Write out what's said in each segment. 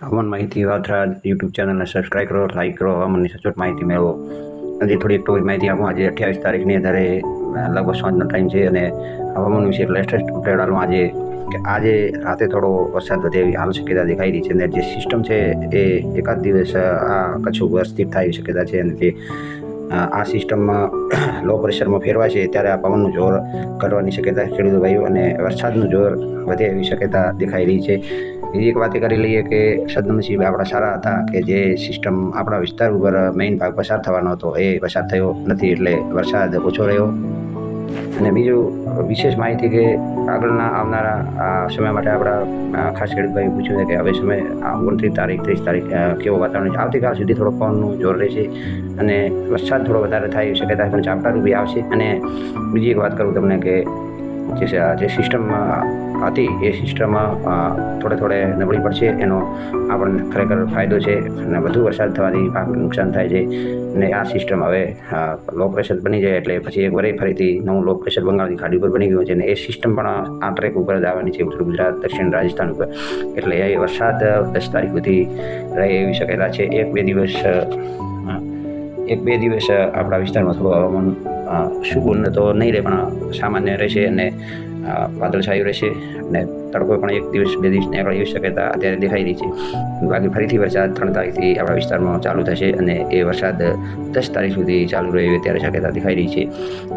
હવામાન માહિતી વાત્રા યુટ્યુબ ચેનલને સબસ્ક્રાઈબ કરો લાઈક કરો હવામાનની સચોટ માહિતી મેળવો. આજે થોડી ટોઈ માહિતી આપું, આજે અઠ્યાવીસ તારીખની અત્યારે લગભગ સાંજનો ટાઈમ છે અને હવામાન વિશે લેટેસ્ટ અપડેટ હાલમાં આજે, કે આજે રાતે થોડો વરસાદ વધે એવી હાલ શક્યતા દેખાઈ રહી છે અને જે સિસ્ટમ છે એ એકાદ દિવસ આ કચ્છ ઉપર સ્થિર થાય એવી શક્યતા છે અને જે આ સિસ્ટમમાં લો પ્રેશરમાં ફેરવાય છે, ત્યારે આ પવનનું જોર ઘટવાની શક્યતા ખેડૂતો ભાઈઓ અને વરસાદનું જોર વધે એવી શક્યતા દેખાઈ રહી છે. બીજી એક વાત કરી લઈએ કે સદનસીબ આપણા સારા હતા કે જે સિસ્ટમ આપણા વિસ્તાર ઉપર મેઇન ભાગ પસાર થવાનો હતો, એ પસાર થયો નથી એટલે વરસાદ ઓછો રહ્યો. અને બીજું વિશેષ માહિતી કે આગળના આવનારા, આ સમય માટે આપણા ખાસ ખેડૂતભાઈ પૂછ્યું છે કે હવે સમય ઓગણત્રીસ તારીખ, ત્રીસ તારીખ કેવો વાતાવરણ છે? આવતીકાલ સુધી થોડો પવનનું જોર રહેશે અને વરસાદ થોડો વધારે થાય શકે શક્યતા પણ ચાપટા રૂપી આવશે. અને બીજી એક વાત કરું તમને કે જે સિસ્ટમમાં હતી એ સિસ્ટમમાં થોડે થોડે નબળી પડશે. એનો આપણને ખરેખર ફાયદો છે અને વધુ વરસાદ થવાથી પાકને નુકસાન થાય છે. ને આ સિસ્ટમ હવે લો પ્રેશર બની જાય એટલે પછી એક વરે ફરીથી નવું લો પ્રેશર બંગાળની ખાડી ઉપર બની ગયું છે. અને એ સિસ્ટમ પણ આ ટ્રેક ઉપર જ આવવાની છે ઉત્તર ગુજરાત, દક્ષિણ રાજસ્થાન ઉપર. એટલે એ વરસાદ દસ તારીખ સુધી રહે એવી શક્યતા છે. એક બે દિવસ એક બે દિવસ આપણા વિસ્તારમાં થોડું હવામાન સુકૂન તો નહીં રહે પણ સામાન્ય રહેશે અને વાદળછાયું રહેશે અને તડકો પણ એક દિવસ, બે દિવસ આગળ એવી શક્યતા અત્યારે દેખાઈ રહી છે. બાકી ફરીથી વરસાદ ત્રણ તારીખથી આપણા વિસ્તારમાં ચાલુ થશે અને એ વરસાદ દસ તારીખ સુધી ચાલુ રહે ત્યારે શક્યતા દેખાઈ રહી છે.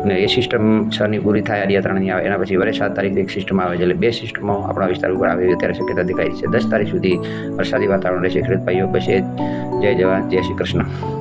અને એ સિસ્ટમ છની પૂરી થાય અડિયા ત્રણની આવે એના પછી વરે સાત તારીખથી એક સિસ્ટમ આવે છે, એટલે બે સિસ્ટમો આપણા વિસ્તાર ઉપર આવે ત્યારે શક્યતા દેખાઈ રહી છે. દસ તારીખ સુધી વરસાદી વાતાવરણ રહેશે. ખેડૂત ભાઈઓ પછી જય જવાન, જય શ્રી કૃષ્ણ.